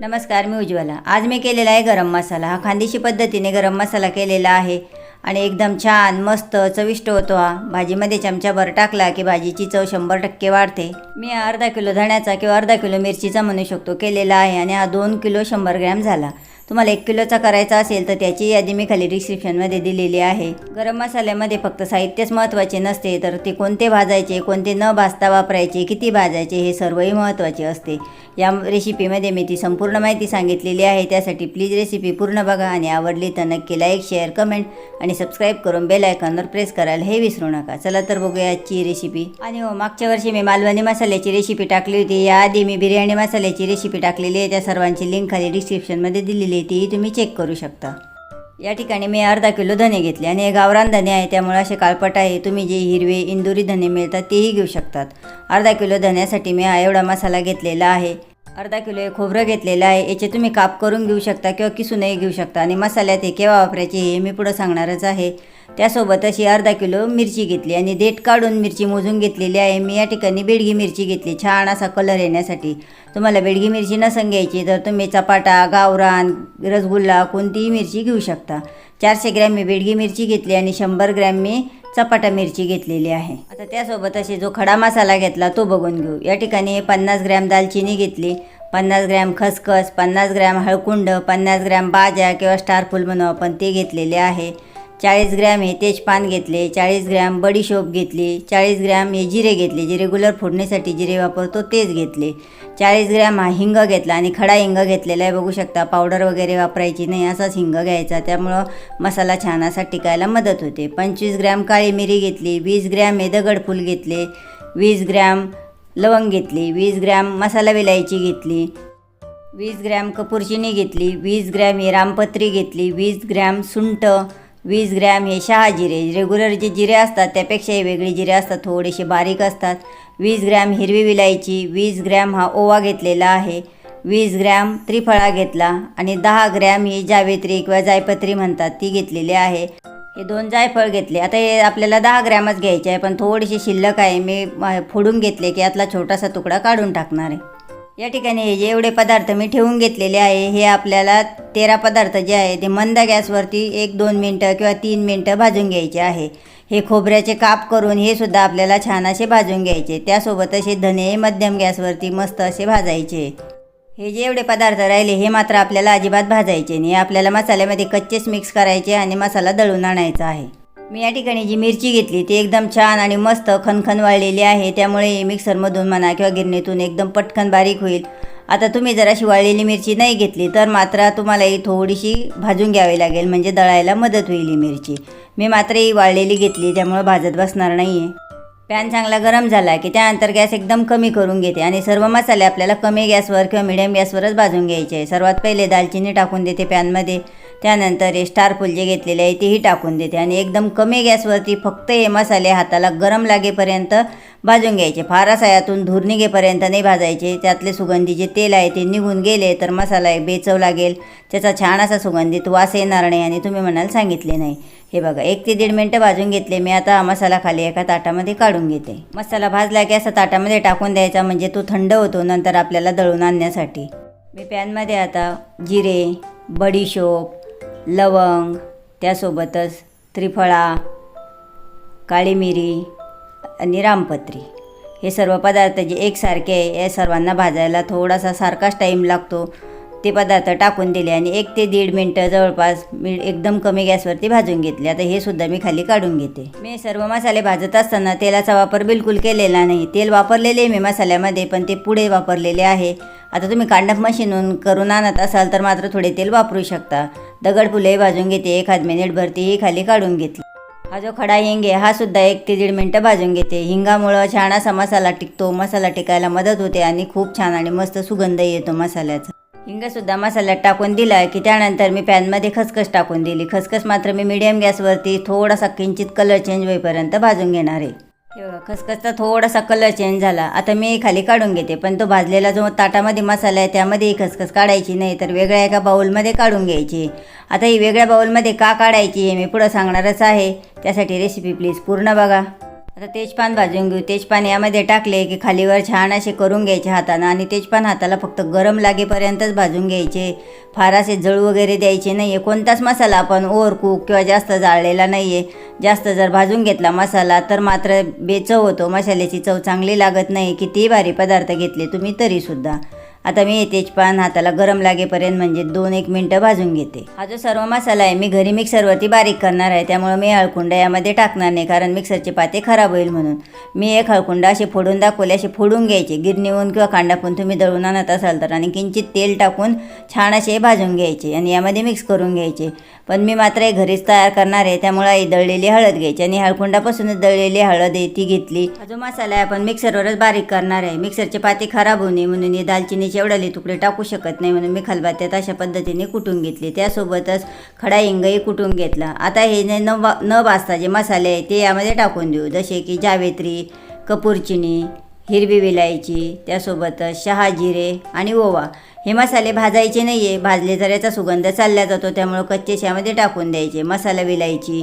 नमस्कार मी उज्ज्वला. आज मी केलेला आहे गरम मसाला. हा खानदेशी पद्धतीने गरम मसाला केलेला आहे आणि एकदम छान मस्त चविष्ट होतो हा. भाजीमध्ये चमचाभर टाकला की भाजीची चव शंभर टक्के वाढते. मी हा अर्धा किलो धण्याचा किंवा अर्धा किलो मिरचीचा म्हणू शकतो केलेला आहे आणि हा दोन किलो शंभर ग्रॅम झाला. तुम्हाला एक किलोचा करायचा असेल तर त्याची यादी मी खाली डिस्क्रिप्शनमध्ये दिलेली आहे. गरम मसाल्यामध्ये फक्त साहित्यच महत्त्वाचे नसते तर ते कोणते भाजायचे कोणते न भाजता वापरायचे किती भाजायचे हे सर्वही महत्त्वाचे असते. या रेसिपीमध्ये मी ती संपूर्ण माहिती सांगितलेली आहे त्यासाठी प्लीज रेसिपी पूर्ण बघा आणि आवडली तर नक्की लाईक शेअर कमेंट आणि सबस्क्राईब करून बेल आयकॉनवर प्रेस करायला हे विसरू नका. चला तर बघूया आजची रेसिपी आणि हो मागच्या वर्षी मी मालवणी मसाल्याची रेसिपी टाकली होती. याआधी मी बिर्याणी मसाल्याची रेसिपी टाकलेली आहे. त्या सर्वांची लिंक खाली डिस्क्रिप्शनमध्ये दिलेली घेतली तीही तुम्ही चेक करू शकता. या ठिकाणी मी अर्धा किलो धने घेतले आणि हे गावरान धने आहे त्यामुळे असे काळपट आहे. तुम्ही जे हिरवे इंदुरी धने मिळतात तेही घेऊ शकतात. अर्धा किलो धन्यासाठी मी हा एवढा मसाला घेतलेला आहे. अर्धा किलो हे खोबरं घेतलेलं आहे. याचे तुम्ही काप करून घेऊ शकता किंवा किसूनही घेऊ शकता. आणि मसाल्यात हे केव्हा वापरायचे हे मी पुढं सांगणारच आहे. त्यासोबत अशी अर्धा किलो मिरची घेतली आणि देठ काढून मिरची मोजून घेतलेली आहे. मी या ठिकाणी बेडगी मिरची घेतली. छान असा कलर येण्यासाठी. तुम्हाला बेडगी मिरची नसन घ्यायची तर तुम्ही चपाटा गावरान रसगुल्ला कोणतीही मिरची घेऊ शकता. चारशे ग्रॅम मी बेडगी मिरची घेतली आणि शंभर ग्रॅम मी चपाटा मिरची घेतलेली आहे. आता त्यासोबत असे जो खडा मसाला घेतला तो बघून घेऊ. या ठिकाणी पन्नास ग्रॅम दालचिनी घेतली पन्नास ग्रॅम खसखस पन्नास ग्रॅम हळकुंड पन्नास ग्रॅम बाजा किंवा स्टारफुल म्हणू आपण ते घेतलेले आहे. चाळीस ग्रॅम हे तेजपान घेतले चाळीस ग्रॅम बडीशोप घेतली चाळीस ग्रॅम हे जिरे घेतले जे रेग्युलर फोडणीसाठी जिरे वापरतो तेच घेतले. चाळीस ग्रॅम हा हिंग घेतला आणि खडा हिंग घेतलेला आहे. बघू शकता पावडर वगैरे वापरायची नाही असाच हिंग घ्यायचा. त्यामुळं मसाला छान असा टिकायला मदत होते. पंचवीस ग्रॅम काळी मिरी घेतली वीस ग्रॅम हे दगडफूल घेतले वीस ग्रॅम लवंग घेतली वीस ग्रॅम मसाला विलायची घेतली वीस ग्रॅम कपूरचिनी घेतली वीस ग्रॅम हे रामपत्री घेतली वीस ग्रॅम सुंठ वीस ग्रॅम हे शहा जिरे रेग्युलर जे जिरे असतात त्यापेक्षाही वेगळे जिरे असतात थोडेसे बारीक असतात. वीस ग्रॅम हिरवी विलायची वीस ग्रॅम हा ओवा घेतलेला आहे. वीस ग्रॅम त्रिफळा घेतला आणि दहा ग्रॅम ही जावेत्री किंवा जायपत्री म्हणतात ती घेतलेली आहे. हे दोन जायफळ घेतले. आता हे आपल्याला दहा ग्रॅमच घ्यायचे आहे पण थोडीशी शिल्लक आहे. मी फोडून घेतले की यातला छोटासा तुकडा काढून टाकणार आहे. या ठिकाणी हे जे एवढे पदार्थ मी ठेवून घेतलेले आहे हे आपल्याला तेरा पदार्थ जे आहे ते मंद गॅसवरती एक दोन मिनटं किंवा तीन मिनटं भाजून घ्यायचे आहे. हे खोबऱ्याचे काप करून हे सुद्धा आपल्याला छान असे भाजून घ्यायचे. त्यासोबत असे धने मध्यम गॅसवरती मस्त असे भाजायचे. हे जे एवढे पदार्थ राहिले हे मात्र आपल्याला अजिबात भाजायचे नाही. आपल्याला मसाल्यामध्ये कच्चेच मिक्स करायचे आणि मसाला दळून आणायचा आहे. मी या ठिकाणी जी मिरची घेतली ती एकदम छान आणि मस्त खनखन वाळलेली आहे. त्यामुळे मिक्सरमधून म्हणा किंवा गिरणीतून एकदम पटकन बारीक होईल. आता तुम्ही जर अशी वाळलेली मिरची नाही घेतली तर मात्र तुम्हाला ही थोडीशी भाजून घ्यावी लागेल म्हणजे दळायला मदत होईल ही मिरची. मी मात्र ही वाळलेली घेतली त्यामुळे भाजत बसणार नाही आहे पॅन चांगला गरम झाला की त्यानंतर गॅस एकदम कमी करून घेते आणि सर्व मसाले आपल्याला कमी गॅसवर किंवा मिडियम गॅसवरच भाजून घ्यायचे. आहे सर्वात पहिले दालचिनी टाकून देते पॅनमध्ये. त्यानंतर हे स्टारफुल जे घेतलेले आहे तेही टाकून देते. आणि एकदम कमी गॅसवरती फक्त हे मसाले हाताला गरम लागेपर्यंत भाजून घ्यायचे. फारसा यातून धूर निघेपर्यंत नाही भाजायचे. त्यातले सुगंधी जे तेल आहे ते निघून गेले तर मसाला बेचव लागेल. त्याचा छान असा सुगंधित वास येणार नाही आणि तुम्ही म्हणाल सांगितले नाही. हे बघा एक ते दीड मिनटं भाजून घेतले. मी आता मसाला खाली एका ताटामध्ये काढून घेते. मसाला भाजला की असा ताटामध्ये टाकून द्यायचा म्हणजे तो थंड होतो नंतर आपल्याला दळून आणण्यासाठी. मी पॅनमध्ये आता जिरे बडीशोप लवंग त्यासोबतच त्रिफळा काळी मिरी आणि रामपत्री. हे सर्व पदार्थ जे एकसारखे आहे या सर्वांना भाजायला थोडासा सारखाच टाईम लागतो. ते पदार्थ टाकून दिले आणि एक ते दीड मिनटं जवळपास मी एकदम कमी गॅसवरती भाजून घेतले. आता हे सुद्धा मी खाली काढून घेते. मी सर्व मसाले भाजत असताना तेलाचा वापर बिलकुल केलेला नाही. तेल वापरलेले मी मसाल्यामध्ये पण ते पुढे वापरलेले आहे. आता तुम्ही कांडप मशीनून करून आणत असाल तर मात्र थोडे तेल वापरू शकता. दगड फुले भाजून घेते एखाद मिनिटभर ही खाली काढून घेतली. हा जो खडा हिंगे हा सुद्धा एक ते दीड मिनटं भाजून घेते. हिंगामुळं छान असा मसाला टिकतो. मसाला टिकायला मदत होते आणि खूप छान आणि मस्त सुगंध येतो मसाल्याचा. हिंगसुद्धा मसाल्यात टाकून दिला की त्यानंतर मी पॅनमध्ये खसखस टाकून दिली. खसखस मात्र मी मिडियम गॅसवरती थोडासा किंचित कलर चेंज होईपर्यंत भाजून घेणार आहे. हे बघा खसखसचा थोडासा कलर चेंज झाला. आता मी खाली काढून घेते पण तो भाजलेला जो ताटामध्ये मसाला आहे त्यामध्ये खसखस काढायची नाही तर वेगळ्या एका बाउलमध्ये काढून घ्यायची. आता ही वेगळ्या बाउलमध्ये का काढायची हे मी पुढं सांगणारच आहे. त्यासाठी रेसिपी प्लीज पूर्ण बघा. आता तेजपान भाजून घेऊ. तेजपान यामध्ये टाकले की खालीवर छान असे करून घ्यायचे हातानं आणि तेजपान हाताला फक्त गरम लागेपर्यंतच भाजून घ्यायचे. फार असे जळू वगैरे द्यायचे नाही आहे कोणताच मसाला आपण ओव्हर किंवा जास्त जाळलेला नाही आहे जास्त जर भाजून घेतला मसाला तर मात्र बेचव होतो. मसाल्याची चव चांगली लागत नाही. कितीही भारी पदार्थ घेतले तुम्ही तरीसुद्धा. आता मी हे तेजपान हाताला गरम लागेपर्यंत म्हणजे दोन एक मिनटं भाजून घेते. हा जो सर्व मसाला आहे मी घरी मिक्सरवरती बारीक करणार आहे. त्यामुळे मी हळकुंडा यामध्ये टाकणार नाही कारण मिक्सरचे पाते खराब होईल म्हणून. मी एक हळकुंड असे फोडून दाखवले असे फोडून घ्यायचे. गिरणीहून किंवा कांडापून तुम्ही दळून आणत असाल तर. आणि किंचित तेल टाकून छान असे भाजून घ्यायचे आणि यामध्ये मिक्स करून घ्यायचे. पण मी मात्र हे घरीच तयार करणार आहे त्यामुळे आई दळलेली हळद घ्यायची आणि हळकुंडापासूनच दळलेली हळद आहे ती घेतली. जो मसाला आहे आपण मिक्सरवरच बारीक करणार आहे. मिक्सरचे पाते खराब होऊ नये म्हणून ही दालचिनीचे एवढाले तुकडे टाकू शकत नाही म्हणून मी खलबात्यात अशा पद्धतीने कुटून घेतली. त्यासोबतच खडा हिंगही कुटून घेतला. आता हे जे न वा न भाजता जे मसाले आहे ते यामध्ये टाकून देऊ. जसे की जावेत्री कपूरचिनी हिरवी विलायची त्यासोबतच शहा जिरे आणि ओवा. हे मसाले भाजायचे नाही आहे भाजले तर याचा सुगंध चालला जातो त्यामुळं कच्चे यामध्ये टाकून द्यायचे. मसाला विलायची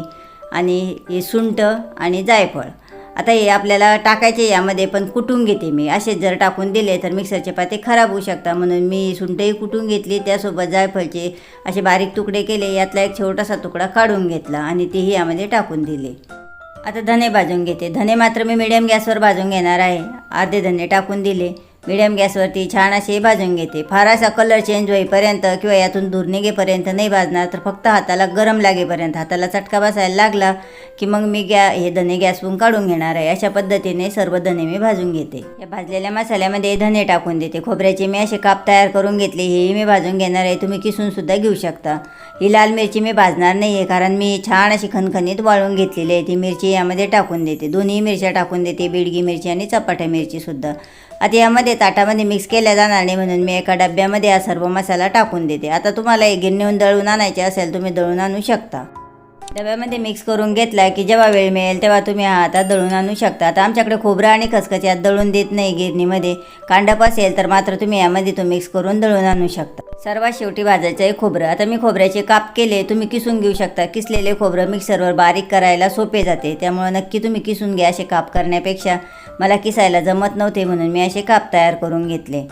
आणि हे सुंठ आणि जायफळ. आता हे आपल्याला टाकायचे यामध्ये पण कुटून घेते मी. असेच जर टाकून दिले तर मिक्सरचे पाते खराब होऊ शकतात. म्हणून मी सुंठही कुटून घेतली त्यासोबत जायफळचे असे बारीक तुकडे केले. यातला एक छोटासा तुकडा काढून घेतला आणि तेही यामध्ये टाकून दिले. आता धने भाजून घेते. धने मात्र मी मिडियम गॅसवर भाजून घेणार आहे. अर्धे धने टाकून दिले. मिडियम गॅसवरती छान असे भाजून घेते. फार असा कलर चेंज होईपर्यंत किंवा यातून दूर निघेपर्यंत नाही भाजणार तर फक्त हाताला गरम लागेपर्यंत हाताला चटका बसायला लागला की मग मी गॅ हे धने गॅसवरून काढून घेणार आहे. अशा पद्धतीने सर्व धने मी भाजून घेते. या भाजलेल्या मसाल्यामध्ये धने टाकून देते. खोबऱ्याचे मी असे काप तयार करून घेतले हेही मी भाजून घेणार आहे. तुम्ही किसून सुद्धा घेऊ शकता. ही लाल मिरची मी भाजणार नाही आहे कारण मी छान अशी खणखणीत वाळून घेतलेली आहे. ती मिरची यामध्ये टाकून देते. दोन्ही मिरच्या टाकून देते बेडगी मिरची आणि चपाट्या मिरचीसुद्धा आता यामध्ये ताटामध्ये मिक्स केल्या जाणार नाही म्हणून मी एका डब्यामध्ये हा सर्व मसाला टाकून देते. आता तुम्हाला हे गिरणीहून दळून आणायचे असेल तुम्ही दळून आणू शकता. डब्यामध्ये मिक्स करून घेतला की जेव्हा वेळ मिळेल तेव्हा तुम्ही हा हातात दळून आणू शकता. आता आमच्याकडे खोबरं आणि खसखस यात दळून देत नाही गिरणीमध्ये. कांडप असेल तर मात्र तुम्ही यामध्ये तो मिक्स करून दळून आणू शकता. सर्वात शेवटी भाजायचं आहे खोबरं. आता मी खोबऱ्याचे काप केले तुम्ही किसून घेऊ शकता. किसलेले खोबरं मिक्सरवर बारीक करायला सोपे जाते. त्यामुळं नक्की तुम्ही किसून घ्या असे काप करण्यापेक्षा. मला किसायला जमत नव्हते म्हणून मी असे काप तयार करून घेतले.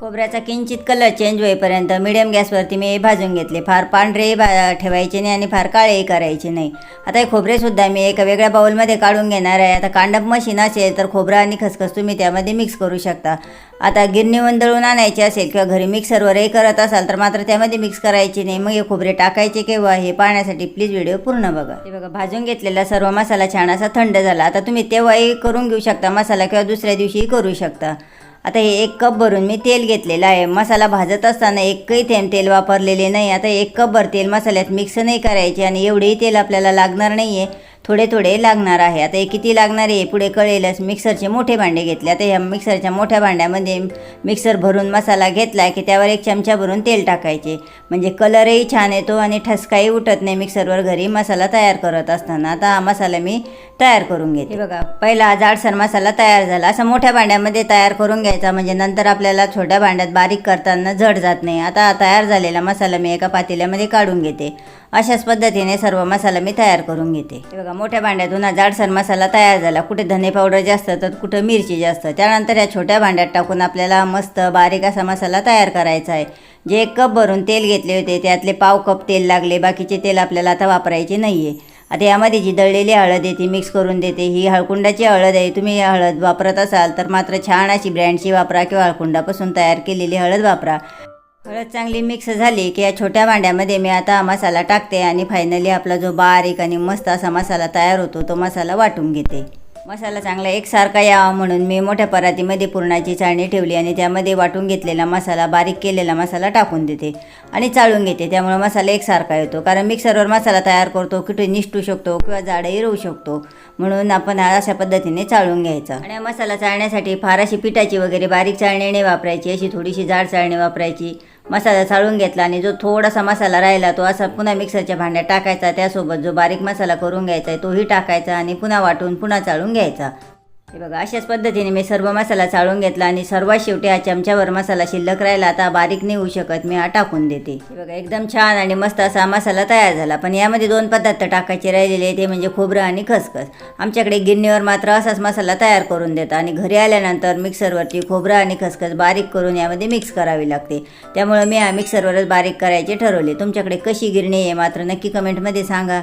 खोबऱ्याचा किंचित कलर चेंज होईपर्यंत मिडियम गॅसवरती मी हे भाजून घेतले. फार पांढरे भा ठेवायचे नाही आणि फार काळेही करायचे नाही. आता हे खोबरेसुद्धा मी एका वेगळ्या बाउलमध्ये काढून घेणार आहे. आता कांडप मशीन असेल तर खोबरं आणि खसखस तुम्ही त्यामध्ये मिक्स करू शकता. आता गिरणीवरून दळून आणायचे असेल किंवा घरी मिक्सरवरही करत असाल तर मात्र त्यामध्ये मिक्स करायचे नाही. मग हे खोबरे टाकायचे केव्हा हे पाहण्यासाठी प्लीज व्हिडिओ पूर्ण बघा. हे बघा भाजून घेतलेला सर्व मसाला छान असा थंड झाला. आता तुम्ही तेव्हाही करून घेऊ शकता. मसाला किंवा दुसऱ्या दिवशीही करू शकता. आता हे एक कप भरून मी तेल घेतलेलं आहे. मसाला भाजत असताना एकही थेंब तेल वापरलेले नाही. आता एक कपभर तेल मसाल्यात मिक्स नाही करायचे आणि एवढेही तेल आपल्याला लागणार नाही आहे थोडे थोडे लागणार आहे. आता हे किती लागणार आहे पुढे कळेलच. मिक्सरचे मोठे भांडे घेतले. आता ह्या मिक्सरच्या मोठ्या भांड्यामध्ये मिक्सर भरून मसाला घेतला की त्यावर एक चमचा भरून तेल टाकायचे. म्हणजे कलरही छान येतो आणि ठसकाही उठत नाही मिक्सरवर घरी मसाला तयार करत असताना. आता हा मसाला मी तयार करून घेते. बघा पहिला जाडसर मसाला तयार झाला. असा मोठ्या भांड्यामध्ये तयार करून घ्यायचा. म्हणजे नंतर आपल्याला छोट्या भांड्यात बारीक करताना जड जात नाही. आता तयार झालेला मसाला मी एका पातेल्यामध्ये काढून घेते. अशाच पद्धतीने सर्व मसाला मी तयार करून घेते. बघा मोठ्या भांड्यातून हा जाडसर मसाला तयार झाला. कुठे धने पावडर जास्त तर कुठं मिरची जास्त. त्यानंतर या छोट्या भांड्यात टाकून आपल्याला मस्त बारीक असा मसाला तयार करायचा आहे. जे एक कप भरून तेल घेतले होते त्यातले पाव कप तेल लागले. बाकीचे तेल आपल्याला आता वापरायचे नाही आहे आता यामध्ये जी दळलेली हळद आहे ती मिक्स करून देते. ही हळकुंडाची हळद आहे. तुम्ही हळद वापरत असाल तर मात्र छान अशी ब्रँडची वापरा किंवा हळकुंडापासून तयार केलेली हळद वापरा. हळद चांगली मिक्स झाली की या छोट्या भांड्यामध्ये मी आता मसाला टाकते आणि फायनली आपला जो बारीक आणि मस्त असा मसाला तयार होतो तो मसाला वाटून घेते. मसाला चांगला एकसारखा यावा म्हणून मी मोठ्या परातीमध्ये पुरणाची चाळणी ठेवली आणि त्यामध्ये वाटून घेतलेला मसाला बारीक केलेला मसाला टाकून देते आणि चाळून घेते. त्यामुळे मसाला एकसारखा येतो. कारण मिक्सरवर मसाला तयार करतो कुठे निष्ठू शकतो किंवा जाडही राहू शकतो. म्हणून आपण हा अशा पद्धतीने चाळून घ्यायचा. आणि मसाला चाळण्यासाठी फार अशी पिठाची वगैरे बारीक चाळणी नाही वापरायची अशी थोडीशी जाड चाळणी वापरायची. मसाला चाळून घेतला आणि जो थोडासा मसाला राहिला तो असा पुन्हा मिक्सरच्या भांड्यात टाकायचा. त्यासोबत जो बारीक मसाला करून घ्यायचा आहे तोही टाकायचा आणि पुन्हा वाटून पुन्हा चाळून घ्यायचा. हे बघा अशाच पद्धतीने मी सर्व मसाला चाळून घेतला आणि सर्वात शेवटी हा चमच्यावर मसाला शिल्लक राहिला. आता बारीक नाही होऊ शकत मी हा टाकून देते. हे बघा एकदम छान आणि मस्त असा मसाला तयार झाला. पण यामध्ये दोन पदार्थ टाकायचे राहिलेले ते म्हणजे खोबरं आणि खसखस. आमच्याकडे गिरणीवर मात्र असाच मसाला तयार करून देतात आणि घरी आल्यानंतर मिक्सरवरती खोबरं आणि खसखस बारीक करून यामध्ये मिक्स करावी लागते. त्यामुळे मी हा मिक्सरवरच बारीक करायचे ठरवले. तुमच्याकडे कशी गिरणी आहे मात्र नक्की कमेंटमध्ये सांगा.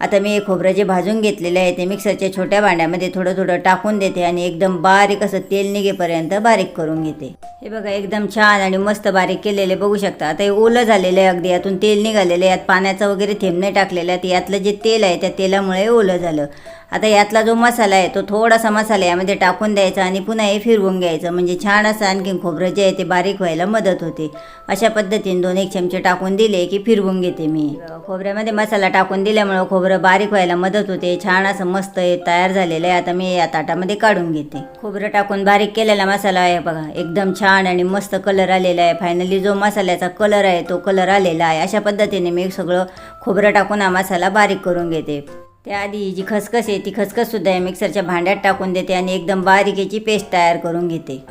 आता मी खोबरं जे भाजून घेतलेले आहे ते मिक्सरच्या छोट्या भांड्यामध्ये थोडं थोडं टाकून देते आणि एकदम बारीक असं तेल निघेपर्यंत बारीक करून घेते. हे बघा एकदम छान आणि मस्त बारीक केलेले बघू शकता. आता हे ओलं झालेलं आहे अगदी यातून तेल निघालेलं आहे. यात पाण्याचा वगैरे थेंब नाही टाकलेला आहे. यातलं जे तेल आहे त्या तेलामुळे ओलं झालं. आता यातला जो मसाला आहे तो थोडासा मसाला यामध्ये टाकून द्यायचा आणि पुन्हा हे फिरवून घ्यायचं. म्हणजे छान असं आणखीन खोबरं जे आहे ते बारीक व्हायला मदत होते. अशा पद्धतीने दोन एक चमचे टाकून दिले की फिरवून घेते मी. खोबऱ्यामध्ये मसाला टाकून दिल्यामुळं खोबरं बारीक व्हायला मदत होते. छान असं मस्त हे तयार झालेलं आहे. आता मी या ताटामध्ये काढून घेते. खोबरं टाकून बारीक केलेला मसाला आहे बघा. एकदम छान आणि मस्त कलर आलेला आहे. फायनली जो मसाल्याचा कलर आहे तो कलर आलेला आहे. अशा पद्धतीने मी सगळं खोबरं टाकून हा मसाला बारीक करून घेते. त्याआधी जी खसखस आहे ती खसखससुद्धा आहे मिक्सरच्या भांड्यात टाकून देते आणि एकदम बारीक याची पेस्ट तयार करून घेते.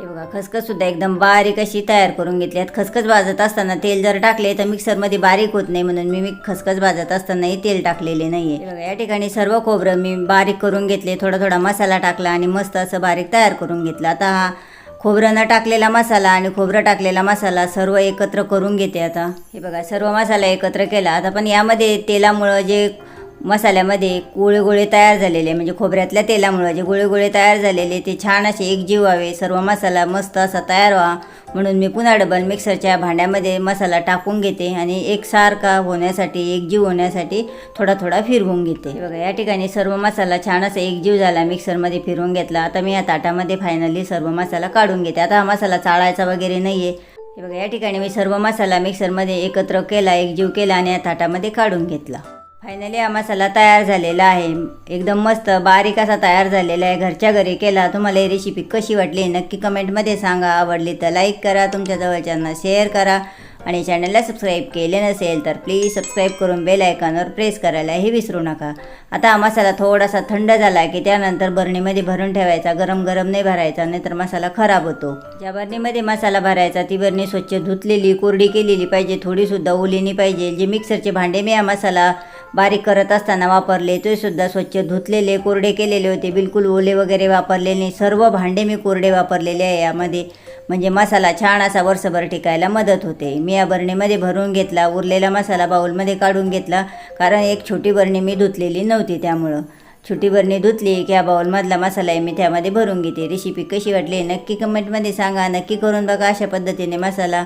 हे बघा खसखससुद्धा एकदम बारीक अशी तयार करून घेतली आहेत. खसखस भाजत असताना तेल जर टाकले तर मिक्सरमध्ये बारीक होत नाही म्हणून मी मी खसखस भाजत असतानाही तेल टाकलेले नाही आहे बघा या ठिकाणी सर्व खोबरं मी बारीक करून घेतले थोडा थोडा मसाला टाकला आणि मस्त असं बारीक तयार करून घेतलं. आता हा खोबरं न टाकलेला मसाला आणि खोबरं टाकलेला मसाला सर्व एकत्र करून घेते आता. हे बघा सर्व मसाला एकत्र केला. आता पण यामध्ये तेलामुळं जे मसाल्यामध्ये गोळे गोळे तयार झालेले म्हणजे खोबऱ्यातल्या तेलामुळं जे गोळे गोळे तयार झालेले ते छान असे एकजीव व्हावे सर्व मसाला मस्त असा तयार व्हा. म्हणून मी पुन्हा डबल मिक्सरच्या भांड्यामध्ये मसाला टाकून घेते आणि एकसारखा होण्यासाठी एकजीव होण्यासाठी थोडा थोडा फिरवून घेते. बघा या ठिकाणी सर्व मसाला छान असा एकजीव झाला मिक्सरमध्ये फिरवून घेतला. आता मी या ताटामध्ये फायनली सर्व मसाला काढून घेते. आता हा मसाला चाळायचा वगैरे नाही आहे हे बघा या ठिकाणी मी सर्व मसाला मिक्सरमध्ये एकत्र केला एकजीव केला आणि या ताटामध्ये काढून घेतला. फायनली हा मसाला तयार झालेला आहे. एकदम मस्त बारीक असा तयार झालेला आहे. घरच्या घरी केला तुम्हाला ही रेसिपी कशी वाटली नक्की कमेंटमध्ये सांगा. आवडली तर लाईक करा तुमच्या जवळच्यांना शेअर करा. आणि चॅनलला सबस्क्राईब केले नसेल तर प्लीज सबस्क्राईब करून बेल आयकॉनवर प्रेस करायलाही विसरू नका. आता हा मसाला थोडासा थंड झाला की त्यानंतर बरणीमध्ये भरून ठेवायचा. गरम गरम नाही भरायचा नाहीतर मसाला खराब होतो. ज्या बरणीमध्ये मसाला भरायचा ती बरणी स्वच्छ धुतलेली कोरडी केलेली पाहिजे. थोडीसुद्धा ओलीनी पाहिजे. जे मिक्सरचे भांडे मी हा मसाला बारीक करत असताना वापरले. ते सुद्धा स्वच्छ धुतलेले कोरडे केलेले होते. बिलकुल ओले वगैरे वापरलेले नाही. सर्व भांडे मी कोरडे वापरलेले आहे. यामध्ये म्हणजे मसाला छान असा वर्षभर टिकायला मदत होते. मी या बरणीमध्ये भरून घेतला. उरलेला मसाला बाऊलमध्ये काढून घेतला. कारण एक छोटी बरणी मी धुतलेली नव्हती त्यामुळं. छोटी बरणी धुतली की या बाऊलमधला मसाला आहे मी त्यामध्ये भरून घेते. रेसिपी कशी वाटली नक्की कमेंटमध्ये सांगा. नक्की करून बघा. अशा पद्धतीने मसाला